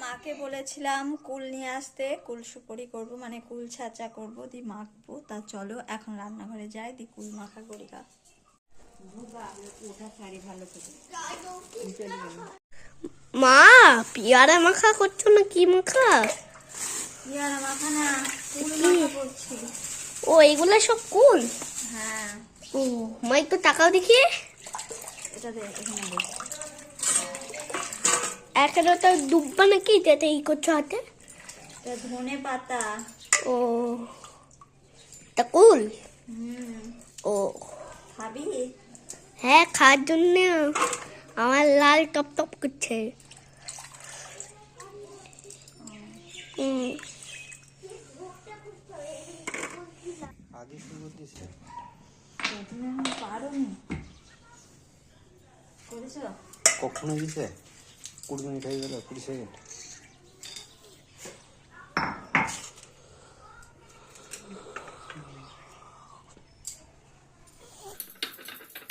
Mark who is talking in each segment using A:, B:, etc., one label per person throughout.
A: মাকে বলেছিলাম কুল নিয়ে আসতে কুল সুপরি করব মানে কুল ছাঁচা করব দি মাখবো তা চলো এখন রান্নাঘরে যাই দি কুল মাখা করি গা।
B: মা পিয়ারা মাখা করছ না কি মাখা?
A: পিয়ারা মাখা না কুল মাখা করছি।
B: ও এগুলো সব কুল?
A: হ্যাঁ।
B: ও মা একটু টাকাও দেখি
A: এটা দে এখানে দে
B: এখানেটা ডুববা নাকি? যাতে ই করছ হাতে?
A: ধনে পাতা।
B: ও। তা কুল?
A: হুম।
B: ও।
A: খাবি?
B: হ্যাঁ খাওয়ার জন্য। আমার লাল টপ টপ করছে। হুম।
C: আগে শুরু দিছে
A: এখন
C: কখনো দিছে? কুড়ি মিনিট হয়ে গেল কুড়ি সেকেন্ড।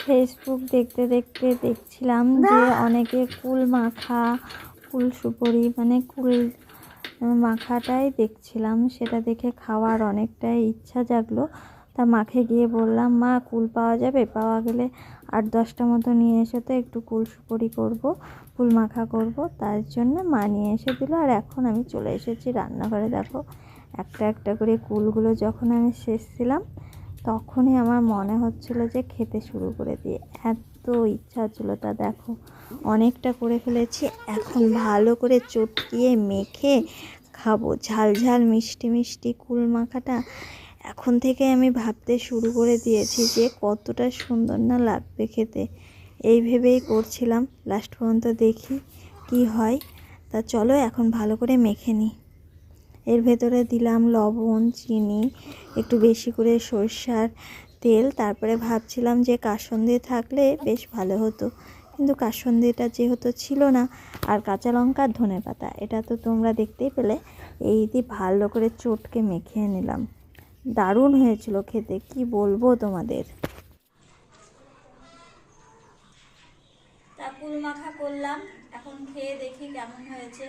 A: ফেসবুক দেখতে দেখতে দেখছিলাম যে অনেকে কুল মাখা কুল সুপরি মানে কুল মাখাটাই দেখছিলাম। সেটা দেখে খাওয়ার অনেকটাই ইচ্ছা জাগলো। তা মাখে গিয়ে বললাম, মা, কুল পাওয়া যাবে? পাওয়া গেলে আট দশটা মতো নিয়ে এসে তো, একটু কুল সুপরি করব, কুল মাখা করব। তার জন্য মা নিয়ে এসে দিল, আর এখন আমি চলে এসেছি রান্নাঘরে। দেখো, একটা একটা করে কুলগুলো যখন আমি শেষছিলাম তখনই আমার মনে হচ্ছিল যে খেতে শুরু করে দিয়ে এত ইচ্ছা হচ্ছিল, তা দেখো, অনেকটা করে ফেলেছি। এখন ভালো করে চটকিয়ে মেখে খাব। ঝাল ঝাল মিষ্টি মিষ্টি কুল মাখাটা এখন থেকে আমি ভাবতে শুরু করে দিয়েছি যে কতটা সুন্দর না লাগবে খেতে। এই ভেবেই করছিলাম লাস্ট পর্যন্ত দেখি কি হয়। তা চলো এখন ভালো করে মেখে নিই এর ভেতরে দিলাম লবণ, চিনি, একটু বেশি করে সরষার তেল। তারপরে ভাবছিলাম যে কাসন্দি থাকলে বেশ ভালো হতো। কিন্তু কাসন্দিটা যেহেতু ছিল না, আর কাঁচা লঙ্কা ধনে পাতা এটা তো তোমরা দেখতেই পেলে। এই দিয়ে ভালো করে চটকে মেখে নিলাম। দারুণ হয়েছিল খেতে, কি বলব তোমাদের? কুল মাখা করলাম, এখন খেয়ে দেখি কেমন হয়েছে।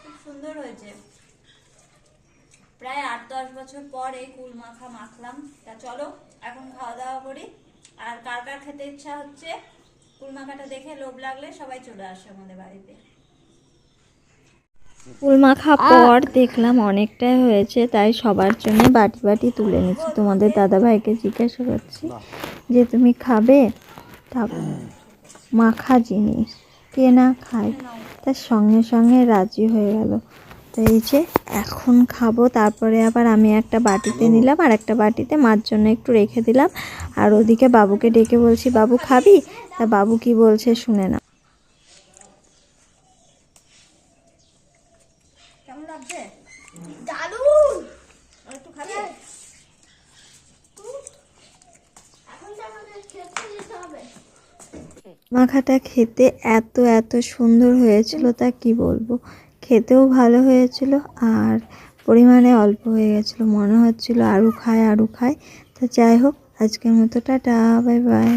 A: খুব সুন্দর হয়েছে। প্রায় আট দশ বছর পর এই কুল মাখা মাখলাম। তা চলো, এখন খাওয়া দাওয়া করি। আর কার কার খেতে ইচ্ছা হচ্ছে, কুল মাখাটা দেখে লোভ লাগলে সবাই চলে আসে আমাদের বাড়িতে। কুল মাখা পর দেখলাম অনেকটাই হয়েছে তাই সবার জন্য বাটি বাটি তুলে নিচ্ছি। তোমাদের দাদা ভাইকে জিজ্ঞাসা করছি যে তুমি খাবে? তা মাখা জিনিস কে না খায়? তার সঙ্গে সঙ্গে রাজি হয়ে গেল। তো এই যে এখন খাব তারপরে আবার আমি একটা বাটিতে নিলাম আর একটা বাটিতে মার জন্য একটু রেখে দিলাম। আর ওদিকে বাবুকে ডেকে বলছি বাবু খাবি? তা বাবু কি বলছে শুনে না কেমন লাগছে
B: দারুণ!
A: একটু খাবি?
B: হবে।
A: মাখাটা খেতে এত এত সুন্দর হয়েছিল তা কি বলব? খেতেও ভালো হয়েছিল আর পরিমাণে অল্প হয়ে গেছিল। মনে হচ্ছিল আরও খায় আরও খায়। তা যাই হোক আজকের মতো টাটা বাই বাই।